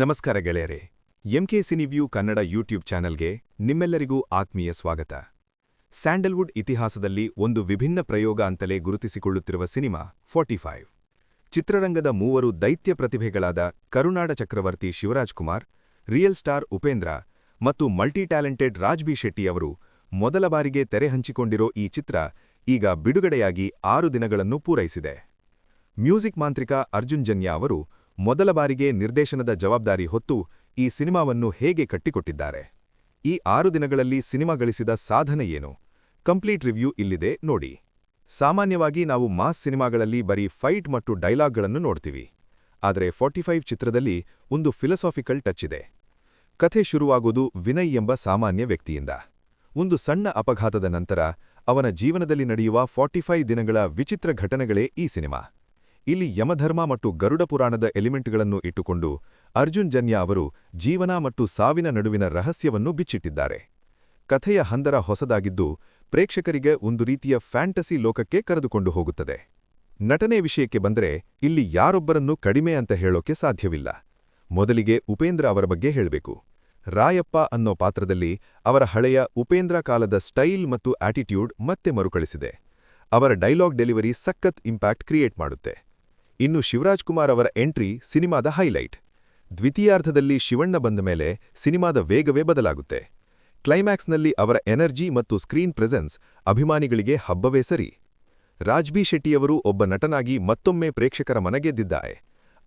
ನಮಸ್ಕಾರ ಗೆಳೆಯರೆ, MK ಸಿನಿವ್ಯೂ Kannada YouTube ಚಾನೆಲ್ಗೆ ನಿಮ್ಮೆಲ್ಲರಿಗೂ ಆತ್ಮೀಯ ಸ್ವಾಗತ. ಸ್ಯಾಂಡಲ್ವುಡ್ ಇತಿಹಾಸದಲ್ಲಿ ಒಂದು ವಿಭಿನ್ನ ಪ್ರಯೋಗ ಅಂತಲೇ ಗುರುತಿಸಿಕೊಳ್ಳುತ್ತಿರುವ ಸಿನಿಮಾ ಫೋರ್ಟಿ ಫೈವ್. ಚಿತ್ರರಂಗದ ಮೂವರು ದೈತ್ಯ ಪ್ರತಿಭೆಗಳಾದ ಕರುನಾಡ ಚಕ್ರವರ್ತಿ ಶಿವರಾಜ್ ಕುಮಾರ್, ರಿಯಲ್ ಸ್ಟಾರ್ ಉಪೇಂದ್ರ ಮತ್ತು ಮಲ್ಟಿ ಟ್ಯಾಲೆಂಟೆಡ್ ರಾಜ್ಬಿ ಶೆಟ್ಟಿ ಅವರು ಮೊದಲ ಬಾರಿಗೆ ತೆರೆ ಹಂಚಿಕೊಂಡಿರೋ ಈ ಚಿತ್ರ ಈಗ ಬಿಡುಗಡೆಯಾಗಿ ಆರು ದಿನಗಳನ್ನು ಪೂರೈಸಿದೆ. ಮ್ಯೂಸಿಕ್ ಮಾಂತ್ರಿಕ ಅರ್ಜುನ್ ಜನ್ಯ ಅವರು ಮೊದಲ ಬಾರಿಗೆ ನಿರ್ದೇಶನದ ಜವಾಬ್ದಾರಿ ಹೊತ್ತು ಈ ಸಿನಿಮಾವನ್ನು ಹೇಗೆ ಕಟ್ಟಿಕೊಟ್ಟಿದ್ದಾರೆ? ಈ ಆರು ದಿನಗಳಲ್ಲಿ ಸಿನಿಮಾ ಗಳಿಸಿದ ಸಾಧನೆ ಏನು? ಕಂಪ್ಲೀಟ್ ರಿವ್ಯೂ ಇಲ್ಲಿದೆ, ನೋಡಿ. ಸಾಮಾನ್ಯವಾಗಿ ನಾವು ಮಾಸ್ ಸಿನಿಮಾಗಳಲ್ಲಿ ಬರೀ ಫೈಟ್ ಮತ್ತು ಡೈಲಾಗ್ಗಳನ್ನು ನೋಡ್ತೀವಿ. ಆದರೆ ಫೋರ್ಟಿಫೈವ್ ಚಿತ್ರದಲ್ಲಿ ಒಂದು ಫಿಲಸಾಫಿಕಲ್ ಟಚ್ ಇದೆ. ಕಥೆ ಶುರುವಾಗುವುದು ವಿನಯ್ ಎಂಬ ಸಾಮಾನ್ಯ ವ್ಯಕ್ತಿಯಿಂದ. ಒಂದು ಸಣ್ಣ ಅಪಘಾತದ ನಂತರ ಅವನ ಜೀವನದಲ್ಲಿ ನಡೆಯುವ ಫಾರ್ಟಿಫೈವ್ ದಿನಗಳ ವಿಚಿತ್ರ ಘಟನೆಗಳೇ ಈ ಸಿನಿಮಾ. ಇಲ್ಲಿ ಯಮಧರ್ಮ ಮತ್ತು ಗರುಡ ಪುರಾಣದ ಎಲಿಮೆಂಟ್ಗಳನ್ನು ಇಟ್ಟುಕೊಂಡು ಅರ್ಜುನ್ ಜನ್ಯ ಅವರು ಜೀವನ ಮತ್ತು ಸಾವಿನ ನಡುವಿನ ರಹಸ್ಯವನ್ನು ಬಿಚ್ಚಿಟ್ಟಿದ್ದಾರೆ. ಕಥೆಯ ಹಂದರ ಹೊಸದಾಗಿದ್ದು ಪ್ರೇಕ್ಷಕರಿಗೆ ಒಂದು ರೀತಿಯ ಫ್ಯಾಂಟಸಿ ಲೋಕಕ್ಕೆ ಕರೆದುಕೊಂಡು ಹೋಗುತ್ತದೆ. ನಟನೆ ವಿಷಯಕ್ಕೆ ಬಂದರೆ ಇಲ್ಲಿ ಯಾರೊಬ್ಬರನ್ನೂ ಕಡಿಮೆ ಅಂತ ಹೇಳೋಕೆ ಸಾಧ್ಯವಿಲ್ಲ. ಮೊದಲಿಗೆ ಉಪೇಂದ್ರ ಅವರ ಬಗ್ಗೆ ಹೇಳಬೇಕು. ರಾಯಪ್ಪ ಅನ್ನೋ ಪಾತ್ರದಲ್ಲಿ ಅವರ ಹಳೆಯ ಉಪೇಂದ್ರ ಕಾಲದ ಸ್ಟೈಲ್ ಮತ್ತು ಆಟಿಟ್ಯೂಡ್ ಮತ್ತೆ ಮರುಕಳಿಸಿದೆ. ಅವರ ಡೈಲಾಗ್ ಡೆಲಿವರಿ ಸಖತ್ ಇಂಪ್ಯಾಕ್ಟ್ ಕ್ರಿಯೇಟ್ ಮಾಡುತ್ತೆ. ಇನ್ನು ಶಿವರಾಜ್ ಕುಮಾರ್ ಅವರ ಎಂಟ್ರಿ ಸಿನಿಮಾದ ಹೈಲೈಟ್. ದ್ವಿತೀಯಾರ್ಧದಲ್ಲಿ ಶಿವಣ್ಣ ಬಂದ ಮೇಲೆ ಸಿನಿಮಾದ ವೇಗವೇ ಬದಲಾಗುತ್ತೆ. ಕ್ಲೈಮ್ಯಾಕ್ಸ್ನಲ್ಲಿ ಅವರ ಎನರ್ಜಿ ಮತ್ತು ಸ್ಕ್ರೀನ್ ಪ್ರೆಸೆನ್ಸ್ ಅಭಿಮಾನಿಗಳಿಗೆ ಹಬ್ಬವೇ ಸರಿ. ರಾಜ್ಬಿ ಶೆಟ್ಟಿಯವರು ಒಬ್ಬ ನಟನಾಗಿ ಮತ್ತೊಮ್ಮೆ ಪ್ರೇಕ್ಷಕರ ಮನಗೆದ್ದಿದ್ದಾರೆ.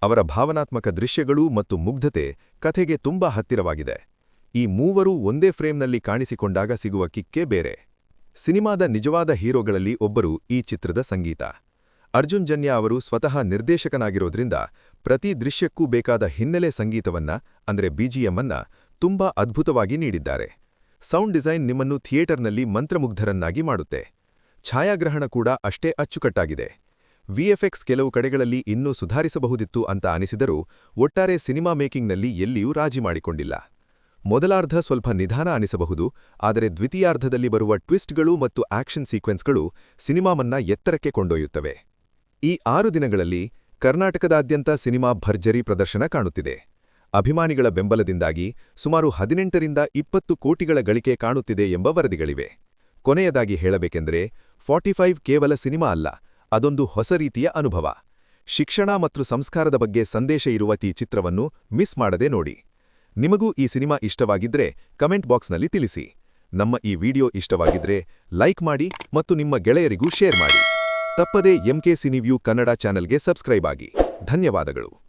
ಅವರ ಭಾವನಾತ್ಮಕ ದೃಶ್ಯಗಳು ಮತ್ತು ಮುಗ್ಧತೆ ಕಥೆಗೆ ತುಂಬಾ ಹತ್ತಿರವಾಗಿದೆ. ಈ ಮೂವರೂ ಒಂದೇ ಫ್ರೇಮ್ನಲ್ಲಿ ಕಾಣಿಸಿಕೊಂಡಾಗ ಸಿಗುವ ಕಿಕ್ಕೇ ಬೇರೆ. ಸಿನಿಮಾದ ನಿಜವಾದ ಹೀರೋಗಳಲ್ಲಿ ಒಬ್ಬರು ಈ ಚಿತ್ರದ ಸಂಗೀತ. ಅರ್ಜುನ್ ಜನ್ಯ ಅವರು ಸ್ವತಃ ನಿರ್ದೇಶಕನಾಗಿರೋದ್ರಿಂದ ಪ್ರತಿ ದೃಶ್ಯಕ್ಕೂ ಬೇಕಾದ ಹಿನ್ನೆಲೆ ಸಂಗೀತವನ್ನ, ಅಂದ್ರೆ ಬಿಜಿಎಂಅನ್ನ ತುಂಬಾ ಅದ್ಭುತವಾಗಿ ನೀಡಿದ್ದಾರೆ. ಸೌಂಡ್ ಡಿಸೈನ್ ನಿಮ್ಮನ್ನು ಥಿಯೇಟರ್ನಲ್ಲಿ ಮಂತ್ರಮುಗ್ಧರನ್ನಾಗಿ ಮಾಡುತ್ತೆ. ಛಾಯಾಗ್ರಹಣ ಕೂಡ ಅಷ್ಟೇ ಅಚ್ಚುಕಟ್ಟಾಗಿದೆ. ವಿಎಫ್ಎಕ್ಸ್ ಕೆಲವು ಕಡೆಗಳಲ್ಲಿ ಇನ್ನೂ ಸುಧಾರಿಸಬಹುದಿತ್ತು ಅಂತ ಅನಿಸಿದರೂ ಒಟ್ಟಾರೆ ಸಿನಿಮಾ ಮೇಕಿಂಗ್ನಲ್ಲಿ ಎಲ್ಲಿಯೂ ರಾಜಿ ಮಾಡಿಕೊಂಡಿಲ್ಲ. ಮೊದಲಾರ್ಧ ಸ್ವಲ್ಪ ನಿಧಾನ ಅನಿಸಬಹುದು, ಆದರೆ ದ್ವಿತೀಯಾರ್ಧದಲ್ಲಿ ಬರುವ ಟ್ವಿಸ್ಟ್ಗಳು ಮತ್ತು ಆಕ್ಷನ್ ಸೀಕ್ವೆನ್ಸ್ಗಳು ಸಿನಿಮಾಮನ್ನ ಎತ್ತರಕ್ಕೆ ಕೊಂಡೊಯ್ಯುತ್ತವೆ. ಈ ಆರು ದಿನಗಳಲ್ಲಿ ಕರ್ನಾಟಕದಾದ್ಯಂತ ಸಿನಿಮಾ ಭರ್ಜರಿ ಪ್ರದರ್ಶನ ಕಾಣುತ್ತಿದೆ. ಅಭಿಮಾನಿಗಳ ಬೆಂಬಲದಿಂದಾಗಿ ಸುಮಾರು ಹದಿನೆಂಟರಿಂದ ಇಪ್ಪತ್ತು ಕೋಟಿಗಳ ಗಳಿಕೆ ಕಾಣುತ್ತಿದೆ ಎಂಬ ವರದಿಗಳಿವೆ. ಕೊನೆಯದಾಗಿ ಹೇಳಬೇಕೆಂದರೆ ಫಾರ್ಟಿಫೈವ್ ಕೇವಲ ಸಿನಿಮಾ ಅಲ್ಲ, ಅದೊಂದು ಹೊಸ ರೀತಿಯ ಅನುಭವ. ಶಿಕ್ಷಣ ಮತ್ತು ಸಂಸ್ಕಾರದ ಬಗ್ಗೆ ಸಂದೇಶ ಇರುವ ಈ ಚಿತ್ರವನ್ನು ಮಿಸ್ ಮಾಡದೆ ನೋಡಿ. ನಿಮಗೂ ಈ ಸಿನಿಮಾ ಇಷ್ಟವಾಗಿದ್ರೆ ಕಮೆಂಟ್ ಬಾಕ್ಸ್ನಲ್ಲಿ ತಿಳಿಸಿ. ನಮ್ಮ ಈ ವಿಡಿಯೋ ಇಷ್ಟವಾಗಿದ್ರೆ ಲೈಕ್ ಮಾಡಿ ಮತ್ತು ನಿಮ್ಮ ಗೆಳೆಯರಿಗೂ ಶೇರ್ ಮಾಡಿ. ತಪ್ಪದೇ ಎಂಕೆ ಸಿನಿವ್ಯೂ ಕನ್ನಡ ಚಾನೆಲ್ಗೆ ಸಬ್ಸ್ಕ್ರೈಬ್ ಆಗಿ. ಧನ್ಯವಾದಗಳು.